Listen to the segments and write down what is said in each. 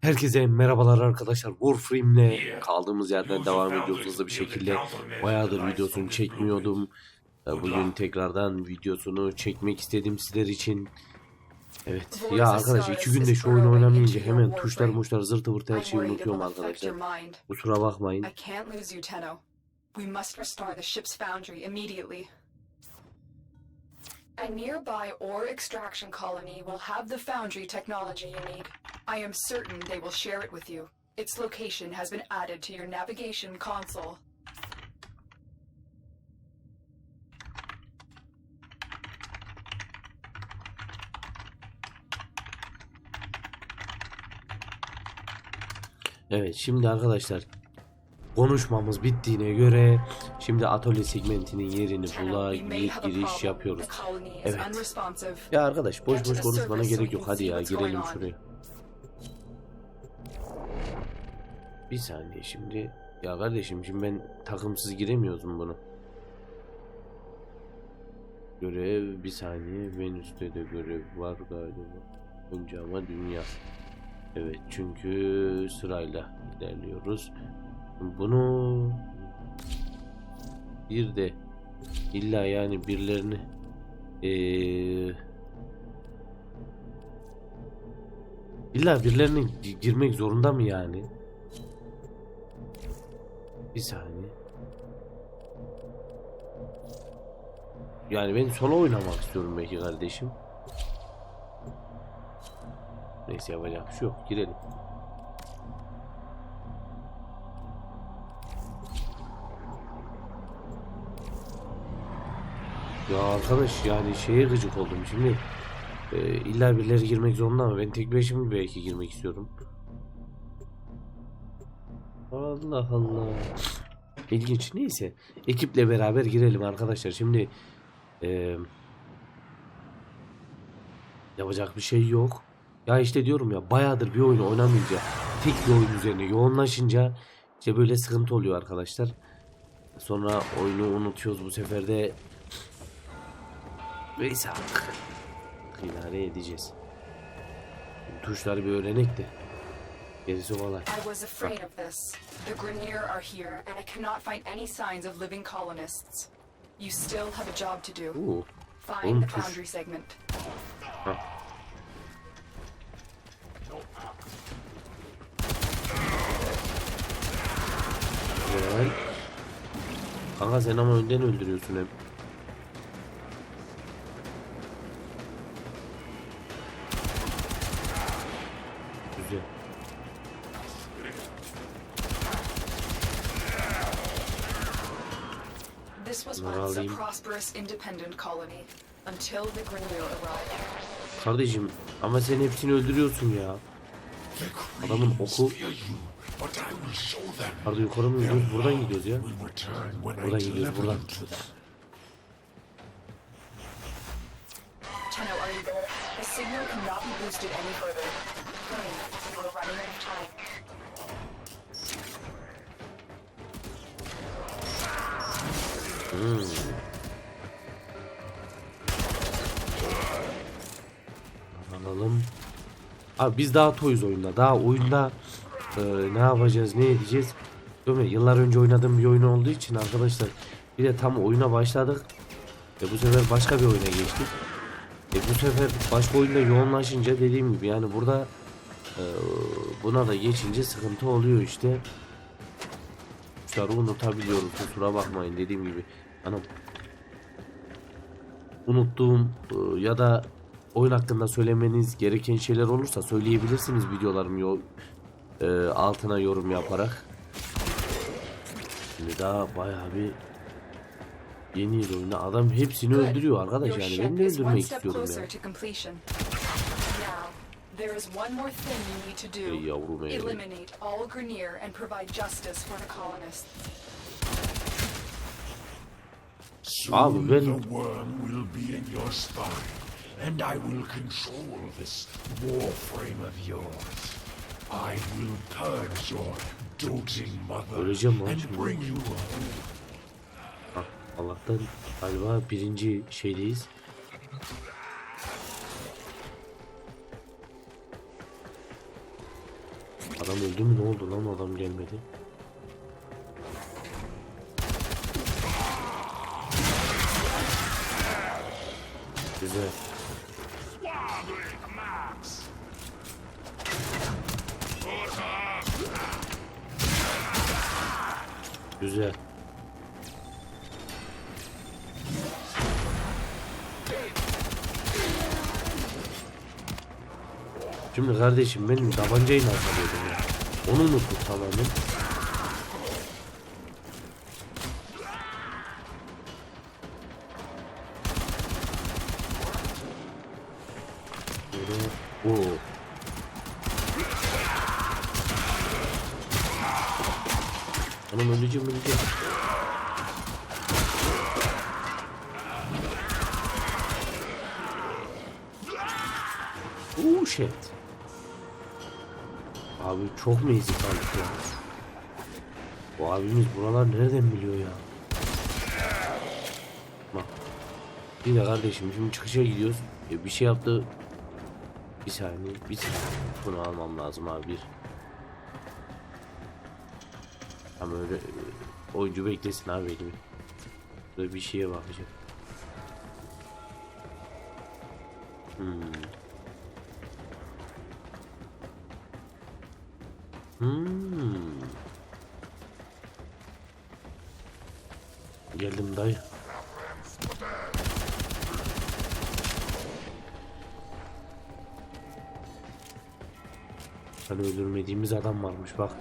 Herkese merhabalar arkadaşlar. Warframe'le kaldığımız yerden devam ediyoruz hızlı bir şekilde. Bayağıdır videosunu çekmiyordum. Ee, Bugün tekrardan videosunu çekmek istedim sizler için. Evet. Ya arkadaş iki günde şu oyunu oynamayınca hemen tuşlar muşlar zırtı vırtı her şeyi unutuyorum arkadaşlar. Kusura bakmayın. I can't lose you, Tenno. We must restore the ship's foundry immediately. A nearby ore extraction colony will have the foundry technology you need. I am certain they will share it with you. Its location has been added to your navigation console. Evet şimdi arkadaşlar konuşmamız bittiğine göre şimdi atölye segmentinin yerini Tenno, bula we may gir- have a giriş yapıyoruz. Evet. Ya arkadaş boş boş konuşmana gerek yok. Hadi ya girelim şuraya. Bir saniye şimdi. Ya kardeşim şimdi ben takımsız giremiyoruz mu bunu? Görev bir saniye. Venüs'te de görev var galiba. Önce ama dünya. Evet çünkü sırayla ilerliyoruz. Bunu bir de illa yani birilerini eee illa birilerinin gi- girmek zorunda mı yani? Bir saniye. Yani ben solo oynamak istiyorum belki kardeşim. Neyse yapacak bir şey yok. Girelim. Ya arkadaş yani şeye gıcık oldum şimdi. E, illa birileri girmek zorunda ama ben tek başıma belki girmek istiyorum. Allah Allah. İlginç. Neyse. Ekiple beraber girelim arkadaşlar. Şimdi e, yapacak bir şey yok. Ya işte diyorum ya bayağıdır bir oyunu oynamayınca tek bir oyun üzerine yoğunlaşınca işte böyle sıkıntı oluyor arkadaşlar. Sonra oyunu unutuyoruz bu sefer de Neyse artık. İdare edeceğiz. Tuşları bir öğrenek de. I was afraid of this. The Grenier are here, and I cannot find any signs of living colonists. You still have a job to do. Oo. Find the foundry segment. Güzel. Kanka sen ama önden öldürüyorsun hep. İndependent colony until the Grenier arrived. Kardeşim ama sen hepsini öldürüyorsun ya. Adamın oku. Arada yukarı mı gidiyoruz? Buradan gidiyoruz ya. Buradan gidiyoruz buradan. you to them. Tenno, are you there? The signal cannot be boosted any further. Hurry, we're running out of time. Alalım. Abi biz daha toyuz oyunda. Daha oyunda e, ne yapacağız, ne edeceğiz? Değil mi? Yıllar önce oynadığım bir oyun olduğu için arkadaşlar bir de tam oyuna başladık. Ve bu sefer başka bir oyuna geçtik. E bu sefer başka oyunda yoğunlaşınca dediğim gibi yani burada e, buna da geçince sıkıntı oluyor işte. Kuşları unutabiliyorum kusura bakmayın dediğim gibi. Anam unuttuğum e, ya da oyun hakkında söylemeniz gereken şeyler olursa söyleyebilirsiniz videolarım yo e, altına yorum yaparak. Şimdi daha bayağı bir yeni yıl oyunu adam hepsini öldürüyor arkadaş yani ben de öldürmek istiyorum ya. there is one more thing you need to do. Eliminate all Grenier and provide justice for the colonists. Soon the worm will be in your spine, and I will control this warframe of yours. I will purge your doting mother Öleceğim and bring you home. Allah'tan galiba birinci şeydeyiz. Adam öldü mü ne oldu lan adam gelmedi. Güzel. Şimdi kardeşim benim tabancayı nasıl alıyordum ya? Onu unuttuk tamamen. Oo. Anam öleceğim öleceğim. Oh shit. Abi çok mu ezik aldık ya? Bu abimiz buralar nereden biliyor ya? Bak. Bir de kardeşim şimdi çıkışa gidiyoruz. E, bir şey yaptı. Bir saniye, bir saniye. Bunu almam lazım abi bir. Ama öyle e, oyuncu beklesin abi elimi. Burada bir şeye bakacağım. Hmm. Hmm. Geldim dayı. Hani öldürmediğimiz adam varmış bak.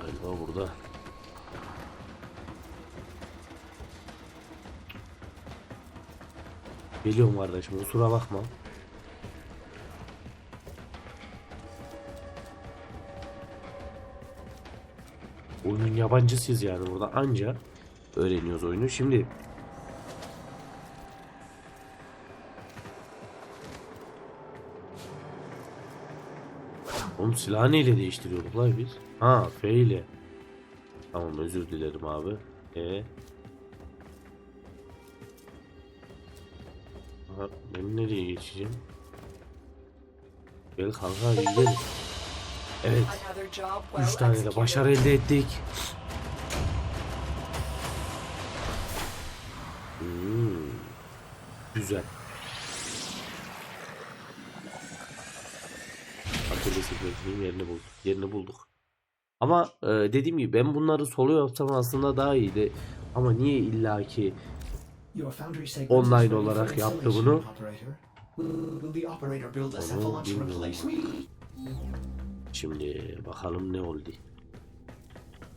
Galiba burada. Geliyorum kardeşim kusura bakma. Oyunun yabancısıyız yani burada anca öğreniyoruz oyunu. Şimdi Oğlum silahı neyle değiştiriyorduk lan biz? Ha F ile. Tamam özür dilerim abi. E. Aha, ben nereye geçeceğim? Gel kanka gidelim. Evet. Another job well 3 tane de başarı elde ettik. Hmm. Güzel. Sekretinin yerini bulduk. Yerini bulduk. Ama e, dediğim gibi ben bunları solo yapsam aslında daha iyiydi. Ama niye illaki Online olarak yaptı bunu. Onu bilmiyorum? Şimdi bakalım ne oldu.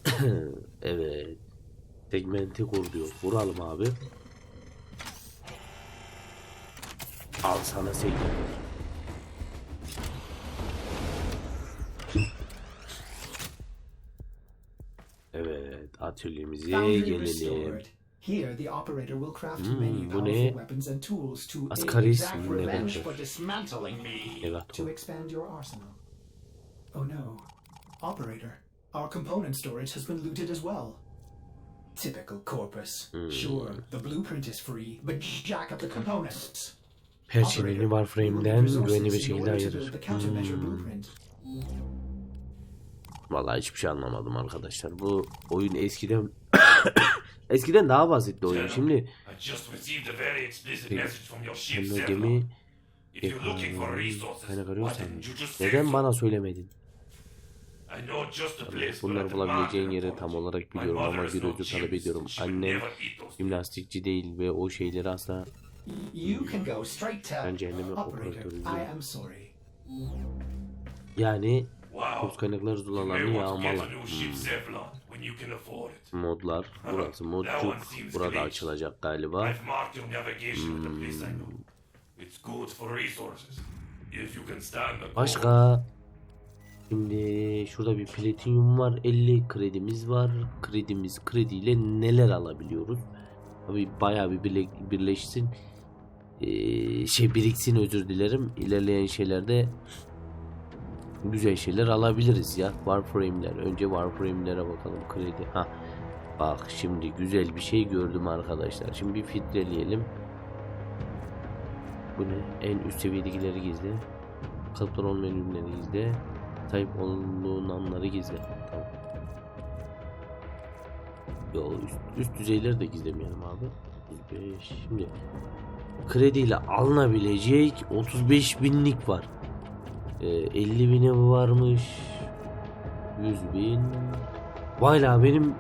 evet. Segmenti kur diyor. Vuralım abi. Al sana segment. Evet atölyemize gelelim. Here, the operator will craft Hmm, many powerful weapons and tools to aid exact revenge for dismantling me. To expand your arsenal. Oh no. Operator, our component storage has been looted as well. Typical Corpus. Hmm. Sure, the blueprint is free, but jack up the components. Operator, we will Warframe'den need güvenli bir şekilde ayırır. Hmm. blueprint. Vallahi hiçbir şey anlamadım arkadaşlar. Bu oyun eskiden eskiden daha basitti oyun. Şimdi I just received a very explicit message from your ship, Şimdi Zevlon. gemi If you're looking for resources, kaynak why arıyorsan neden bana söylemedin? I know just a place for Bunları a bulabileceğin yeri tam olarak biliyorum ama bir özür talep ediyorum. Annem jimnastikçi değil ve o şeyleri asla Ben cehenneme operatörüyüm. Yani. Kurs kaynakları zulalarını afford it. Modlar. Burası modcuk. Burada açılacak galiba. Hmm. Başka Şimdi şurada bir platinyum var. 50 kredimiz var. Kredimiz krediyle neler alabiliyoruz? Abi bayağı bir birle- birleşsin. Ee, şey biriksin özür dilerim. İlerleyen şeylerde güzel şeyler alabiliriz ya. Warframe'ler. Önce Warframe'lere bakalım. Kredi. Ha. Bak şimdi güzel bir şey gördüm arkadaşlar. Şimdi bir filtreleyelim. Bu ne? En üst seviyedekileri gizle. Olmayan ürünleri gizle. Sahip olunanları gizle. Tamam. Yo üst, üst düzeyleri de gizlemeyelim abi. 35. Şimdi krediyle alınabilecek 35 binlik var. Ee, 50 bine varmış. 100 bin. Vay la benim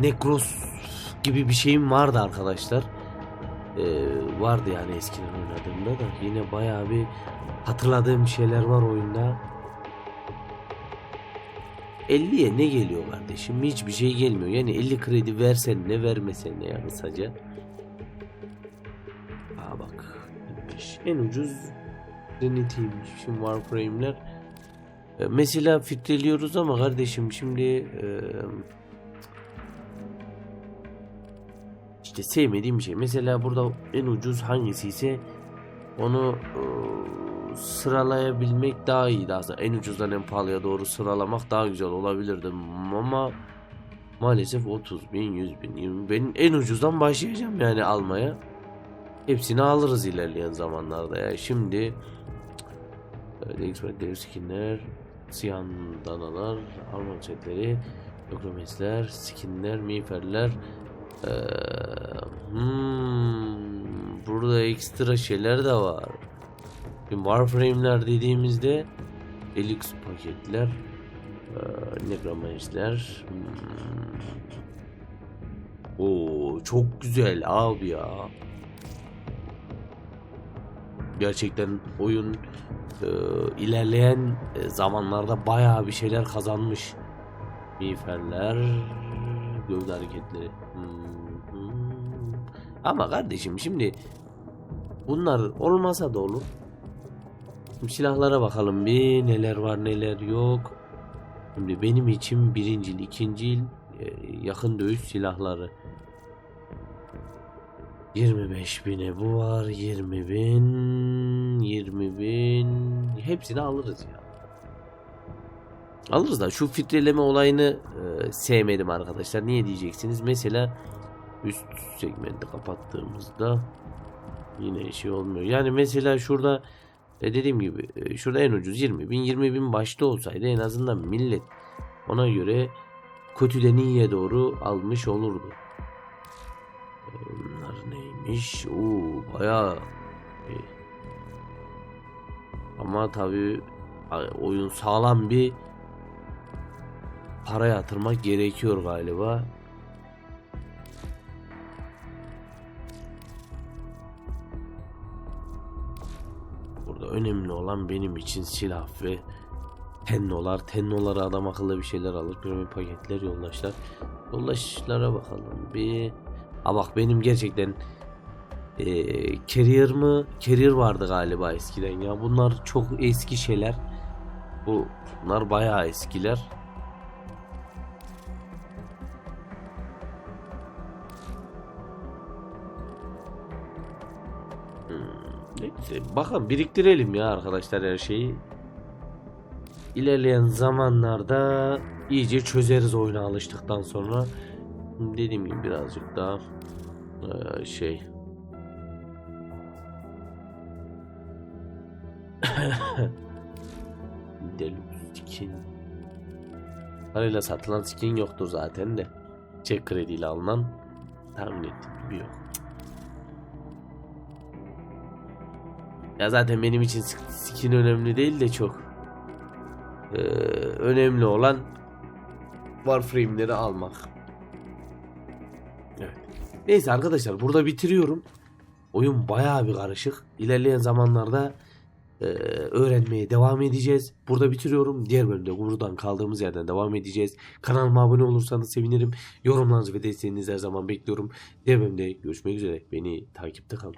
Necros gibi bir şeyim vardı arkadaşlar. Ee, vardı yani eskiden oynadığımda da yine bayağı bir hatırladığım şeyler var oyunda. 50'ye ne geliyor kardeşim? Hiçbir şey gelmiyor. Yani 50 kredi versen ne vermesen ne ya kısaca. Aa bak. 25. En ucuz Trinity'ymiş. Şimdi Warframe'ler. E, Mesela filtreliyoruz ama kardeşim şimdi e, işte sevmediğim şey. Mesela burada en ucuz hangisi ise onu e, sıralayabilmek daha iyiydi aslında. En ucuzdan en pahalıya doğru sıralamak daha güzel olabilirdi ama maalesef 30 bin, 100 bin, 20 bin. En ucuzdan başlayacağım yani almaya. Hepsini alırız ilerleyen zamanlarda ya. Şimdi e, Expert Dev skinler, Siyan danalar, armor setleri, Yokromesler, skinler, miğferler. Ee, hmm, burada ekstra şeyler de var. Şimdi Warframe'ler dediğimizde Deluxe paketler, e, Necromance'ler. Hmm. Oo çok güzel abi ya. Gerçekten oyun e, ilerleyen zamanlarda bayağı bir şeyler kazanmış. Miğferler, gövde hareketleri. Hmm, hmm. Ama kardeşim şimdi bunlar olmasa da olur. Şimdi silahlara bakalım bir neler var neler yok. Şimdi benim için birincil, ikincil e, yakın dövüş silahları. 25 bine bu var 20 bin 20 bin hepsini alırız ya. Alırız da şu filtreleme olayını e, sevmedim arkadaşlar. Niye diyeceksiniz? Mesela üst segmenti kapattığımızda yine şey olmuyor. Yani mesela şurada e, dediğim gibi e, şurada en ucuz 20 bin 20 bin başta olsaydı en azından millet ona göre kötüden doğru almış olurdu. E, Bunlar neymiş? Oo bayağı. Ama tabii oyun sağlam bir para yatırmak gerekiyor galiba. Önemli olan benim için silah ve tennolar. Tennolara adam akıllı bir şeyler alır. Piramit paketler, yoldaşlar. Yoldaşlara bakalım bir. Ha bak benim gerçekten eee carrier mı? Carrier vardı galiba eskiden ya. Bunlar çok eski şeyler. Bu bunlar bayağı eskiler. Bakın biriktirelim ya arkadaşlar her şeyi. İlerleyen zamanlarda iyice çözeriz oyuna alıştıktan sonra. Dediğim gibi birazcık daha eee, şey Deluxe skin Parayla satılan skin yoktur zaten de Çek krediyle alınan tahmin ettiğim gibi yok. Ya zaten benim için sk- skin önemli değil de çok. Ee, önemli olan Warframe'leri almak. Evet. Neyse arkadaşlar burada bitiriyorum. Oyun bayağı bir karışık. İlerleyen zamanlarda e, öğrenmeye devam edeceğiz. Burada bitiriyorum. Diğer bölümde buradan kaldığımız yerden devam edeceğiz. Kanalıma abone olursanız sevinirim. Yorumlarınızı ve desteğinizi her zaman bekliyorum. Diğer bölümde görüşmek üzere. Beni takipte kalın.